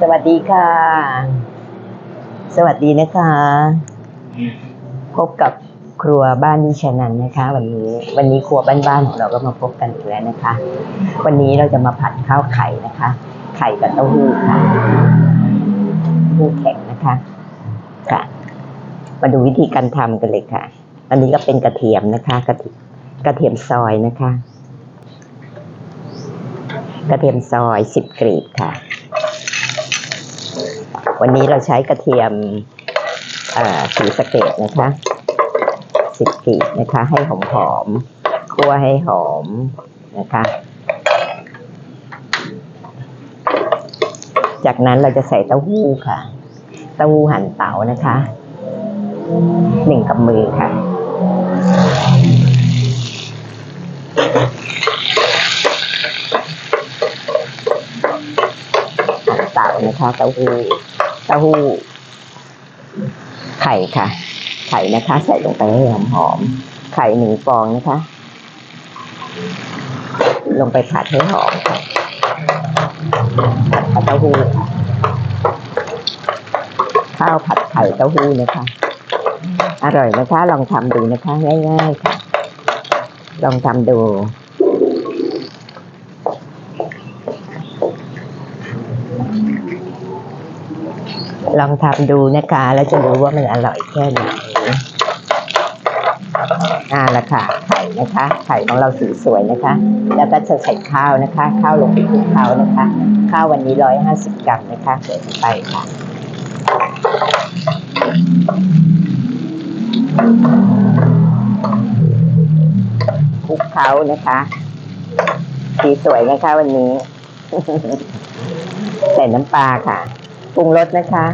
สวัสดีค่ะ สวัสดีนะคะ พบกับครัวบ้านนิชานันนะคะ วันนี้วันนี้ครัวบ้านๆของเราก็มาพบกันอีกแล้วนะคะ วันนี้เราจะมาผัดข้าวไข่นะคะ ไข่กับเต้าหู้ค่ะหู้แข็งนะคะค่ะ มาดูวิธีการทำกันเลยค่ะ อันนี้ก็เป็นกระเทียมนะคะกระเทียมกระเทียมซอยนะคะ กระเทียมซอยสิบกรีดค่ะ วันนี้เราใช้กระเทียมสีสเกตนะคะสิบกรีดนะคะ ให้หอมหอมคั่วให้หอมนะคะ จากนั้นเราจะใส่เต้าหู้ค่ะ เต้าหู้หั่นเตานะคะหนึ่งกับมือค่ะหั่นเตานะคะเต้าหู้ เต้าหู้ไข่ค่ะ ไข่นะคะ ใส่ลงไปให้หอมหอมๆไข่หนึ่งฟองนะคะ ลงไปผัดให้หอมค่ะผัดเต้าหู้ข้าวผัดไข่เต้าหู้นะคะ อร่อยนะคะ ลองทำดูนะคะ ง่ายๆค่ะ ลองทำดู ลองทำดูนะคะ แล้วจะรู้ว่ามันอร่อยแค่ไหนอ่าละค่ะ ไข่นะคะ ไข่ของเราสีสวยนะคะ แล้วก็จะใส่ข้าวนะคะ ข้าวลงไปคลุกข้านะคะ ข้าววันนี้ร้อยห้าสิบกรัมนะคะใส่ลงไปค่ะคลุกข้านะคะ สีสวยนะคะวันนี้ ใส่น้ำปลาค่ะ ปรุงรสนะคะ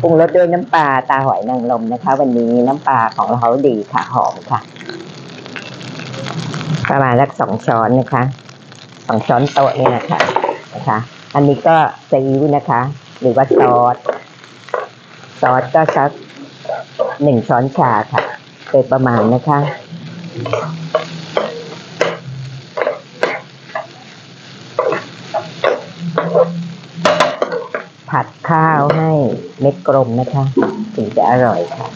ปรุงรสด้วยน้ำปลาตาหอยนางรมนะคะ วันนี้น้ำปลาของเราดีค่ะหอมค่ะ ประมาณสักสองช้อนนะคะสองช้อนโต๊ะนี่นะคะนะคะ อันนี้ก็ซีอิ๊วนะคะ หรือว่าซอสซอสก็สักหนึ่งช้อนชาค่ะโดยประมาณนะคะ ข้าวให้เม็ดกลมนะคะ ถึงจะอร่อยค่ะ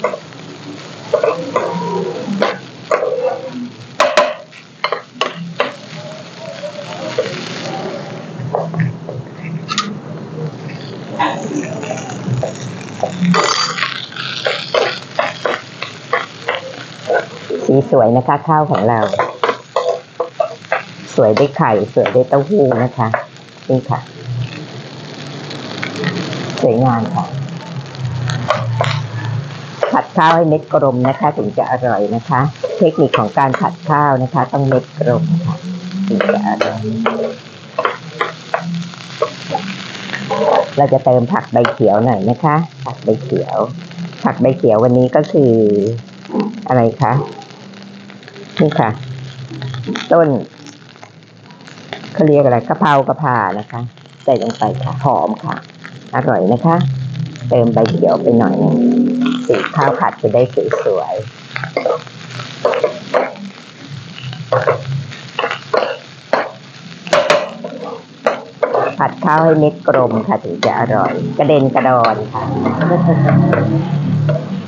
สีสวยนะคะข้าวของเรา สวยด้วยไข่ สวยด้วยเต้าหู้นะคะ นี่ค่ะ วยงามค่ะ ผัดข้าวให้เม็ดกลมนะคะ ถึงจะอร่อยนะคะ เทคนิคของการผัดข้าวนะคะ ต้องเม็ดกลมค่ะถึงจะอร่อยเราจะเติมผักใบเขียวหน่อยนะคะ ผักใบเขียว ผักใบเขียววันนี้ก็คืออะไรคะนี่ค่ะ ต้นเขาเรียกอะไรกะเพรากะเพรานะคะ ใส่ลงไปค่ะหอมค่ะ อร่อยนะคะ เติมใบเขียวไปหน่อยหนึงสีข้าวผัดจะได้สวยๆผัดข้าวให้เม็ดกลมค่ะถึงจะอร่อย กระเด็นกระดอนค่ะ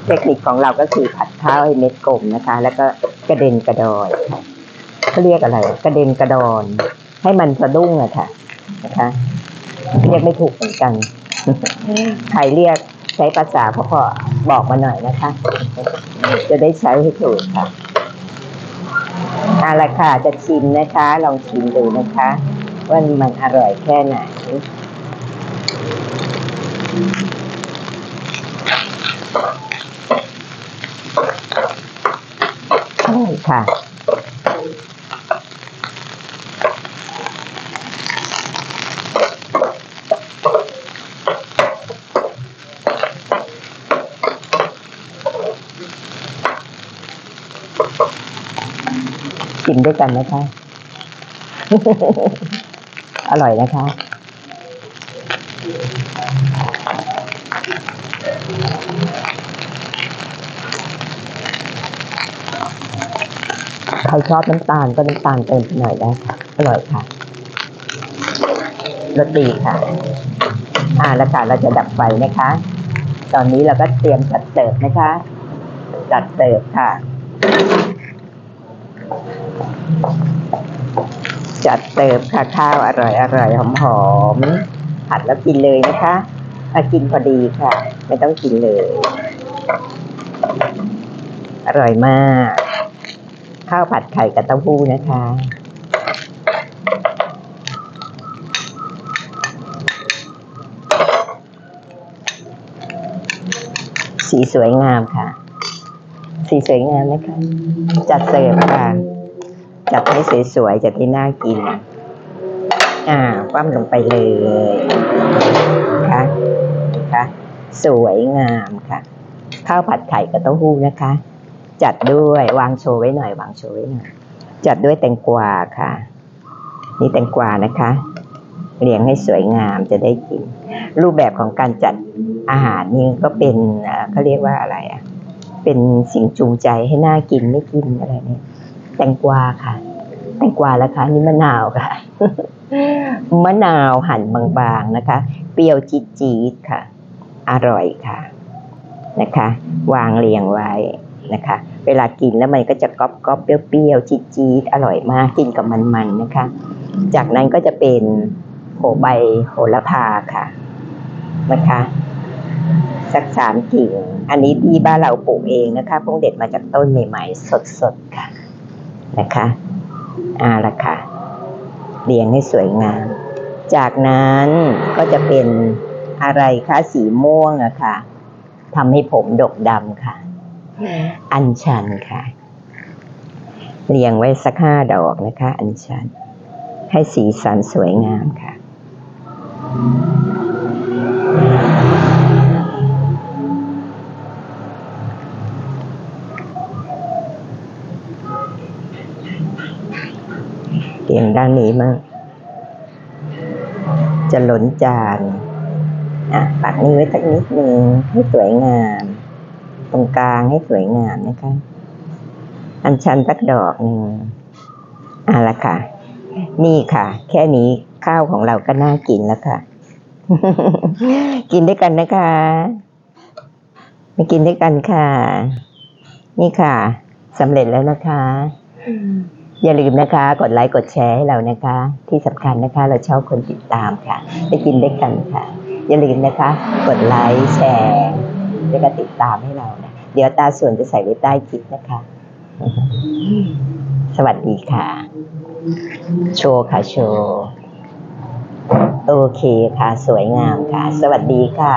เทคนิคของเราก็คือผัดข้าวให้เม็ดกลมนะคะ แล้วก็กระเด็นกระดอนค่ะเขาเรียกอะไร กระเด็นกระดอน ให้มันสะดุ้งอะค่ะ นะคะเรียกไม่ถูกเหมือนกัน ใครเรียกใช้ภาษาเพราะๆบอกมาหน่อยนะคะ จะได้ใช้ให้ถูกค่ะเอาละค่ะจะชิมนะคะ ลองชิมดูนะคะ ว่ามันอร่อยแค่ไหนใช่ค่ะ กินด้วยกันนะคะ อร่อยนะคะ ใครชอบน้ำตาลก็น้ำตาลเติมหน่อยได้ค่ะ อร่อยค่ะรสดีค่ะ อ่าแล้วค่ะเราจะดับไฟนะคะ ตอนนี้เราก็เตรียมจัดเสิร์ฟนะคะ จัดเสิร์ฟค่ะ จัดเสิร์ฟค่ะข้าวอร่อยอร่อยหอมหอมผัดแล้วกินเลยนะคะอากินพอดีค่ะ ไม่ต้องกินเลย อร่อยมาก ข้าวผัดไข่กับเต้าหู้นะคะสีสวยงามค่ะ สีสวยงามนะคะ จัดเสิร์ฟค่ะ จัดให้สวยๆจัดให้น่ากิน อ่า คว่ำลงไปเลยคะนะค่ะ สวยงามค่ะ ข้าวผัดไข่กับเต้าหู้นะคะ จัดด้วยวางโชว์ไว้หน่อยวางโชว์ไว้หน่อย จัดด้วยแตงกวาค่ะ นี่แตงกวานะคะ เรียงให้สวยงามจะได้กิน รูปแบบของการจัดอาหารนี่ก็เป็นเอ่อเขาเรียกว่าอะไรอะ เป็นสิ่งจูงใจให้น่ากินไม่กินอะไรเนี่ย แตงกวาค่ะ แตงกวาแล้วคะนี่มะนาวค่ะ มะนาวหั่นบางๆนะคะ เปรี้ยวจี๊ดๆค่ะ อร่อยค่ะนะคะ วางเรียงไว้นะคะ เวลากินแล้วมันก็จะก๊อบก๊อบๆเปรี้ยวๆจี๊ดๆอร่อยมากกินกับมันๆนะคะ จากนั้นก็จะเป็นโหใบโหระพาค่ะนะคะสักสามกิ่ง อันนี้ที่บ้านเราปลูกเองนะคะเพิ่งเด็ดมาจากต้นใหม่ ๆ สดๆค่ะ นะคะอ่าละค่ะ เรียงให้สวยงาม จากนั้นก็จะเป็นอะไรคะสีม่วงอะค่ะทำให้ผมดกดำค่ะ อัญชันค่ะ เรียงไว้สักห้าดอกนะคะ อัญชัน ให้สีสันสวยงามค่ะ เรียงด้านนี้มากจะหล้นจานอะปักนี้ไว้สักนิดหนึ่งให้สวยงาม ตรงกลางให้สวยงามนะคะ อันชันสักดอกหนึ่งอะละค่ะ นี่ค่ะ แค่นี้ข้าวของเราก็น่ากินแล้วค่ะ กินด้วยกันนะคะมากินด้วยกันค่ะ นี่ค่ะสำเร็จแล้วนะคะ อย่าลืมนะคะ กดไลค์กดแชร์ให้เรานะคะ ที่สำคัญนะคะ เราชอบคนติดตามค่ะไปกินด้วยกันค่ะ อย่าลืมนะคะ กดไลค์แชร์แล้วก็ติดตามให้เรานะเดี๋ยวตาส่วนจะใส่ไว้ใต้คลิปนะคะ สวัสดีค่ะ โชว์ค่ะโชว์ โอเคค่ะ สวยงามค่ะ สวัสดีค่ะ